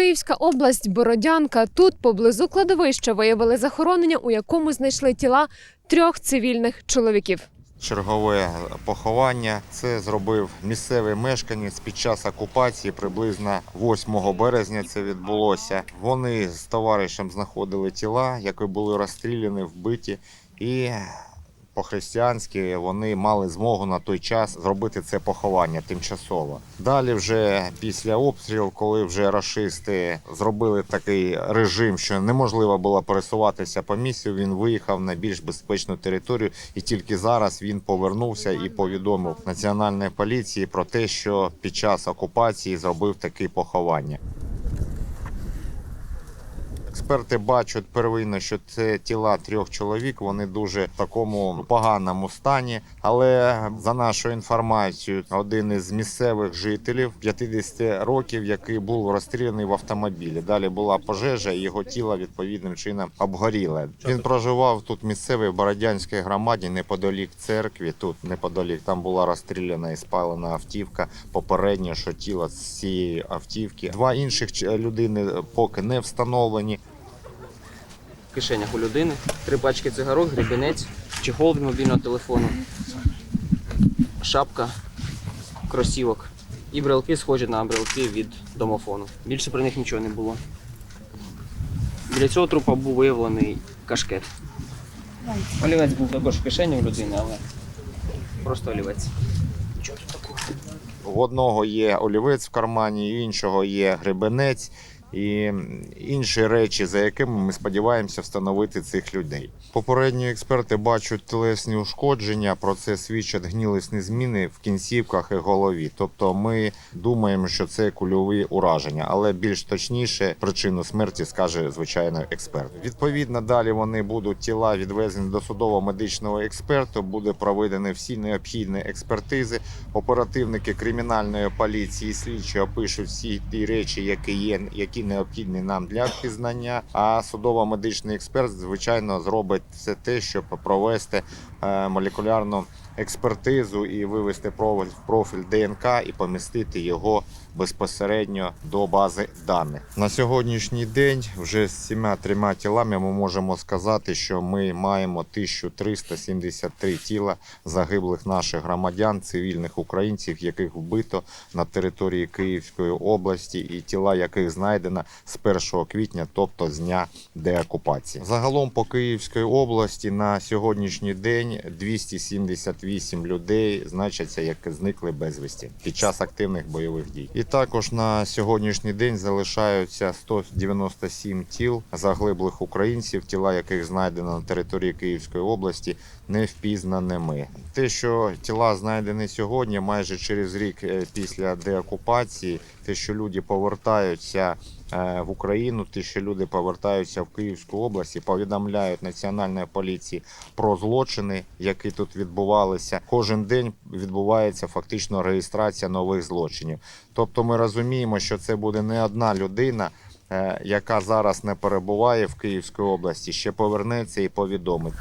Київська область, Бородянка. Тут поблизу кладовища виявили захоронення, у якому знайшли тіла трьох цивільних чоловіків. Чергове поховання це зробив місцевий мешканець під час окупації. Приблизно 8 березня це відбулося. Вони з товаришем знаходили тіла, які були розстріляні, вбиті, і по-християнськи вони мали змогу на той час зробити це поховання тимчасово. Далі, вже після обстрілу, коли вже рашисти зробили такий режим, що неможливо було пересуватися по місцю, він виїхав на більш безпечну територію, і тільки зараз він повернувся і повідомив національній поліції про те, що під час окупації зробив таке поховання. Експерти бачать первинно, що це тіла трьох чоловік. Вони дуже в такому поганому стані. Але за нашою інформацією, один із місцевих жителів 50 років, який був розстріляний в автомобілі. Далі була пожежа, і його тіло відповідним чином обгоріло. Він проживав тут місцевий в Бородянській громаді, неподалік церкви. Тут неподалік там була розстріляна і спалена автівка. Попередньо, що тіло з цієї автівки. Два інших людини поки не встановлені. Кишенях у людини. Три пачки цигарок, гребінець, чехол від мобільного телефону, шапка, кросівок і брелки схожі на брелки від домофону. Більше про них нічого не було. Біля цього трупа був виявлений кашкет. Олівець був також в кишені у людини, але просто олівець. Нічого тут такого. В одного є олівець в кармані, у іншого є гребенець і інші речі, за якими ми сподіваємося встановити цих людей. Попередні експерти бачать тілесні ушкодження. Про це свідчать гнілисні зміни в кінцівках і голові. Тобто, ми думаємо, що це кульові ураження, але більш точніше причину смерті скаже звичайно експерт. Відповідно, далі вони будуть тіла відвезені до судово-медичного експерту. Буде проведені всі необхідні експертизи. Оперативники кримінальної поліції, слідчі опишуть всі ті речі, які є, які необхідні нам для впізнання. А судово-медичний експерт, звичайно, зробить все те, щоб провести е, молекулярну експертизу і вивести профіль, ДНК і помістити його безпосередньо до бази даних. На сьогоднішній день вже з цими трьома тілами ми можемо сказати, що ми маємо 1373 тіла загиблих наших громадян, цивільних українців, яких вбито на території Київської області, і тіла яких знайдено з 1 квітня, тобто з дня деокупації. Загалом по Київській області на сьогоднішній день 278 людей значаться як зникли безвісті під час активних бойових дій. І також на сьогоднішній день залишаються 197 тіл заглиблих українців, тіла яких знайдено на території Київської області, не впізнаними. Те, що тіла знайдені сьогодні, майже через рік е, після деокупації, те, що люди повертаються е, в Україну, те, що люди повертаються в Київську область і повідомляють національної поліції про злочини, які тут відбувалися. Кожен день відбувається фактично реєстрація нових злочинів. Тобто, ми розуміємо, що це буде не одна людина. е, Яка зараз не перебуває в Київській області, ще повернеться і повідомить.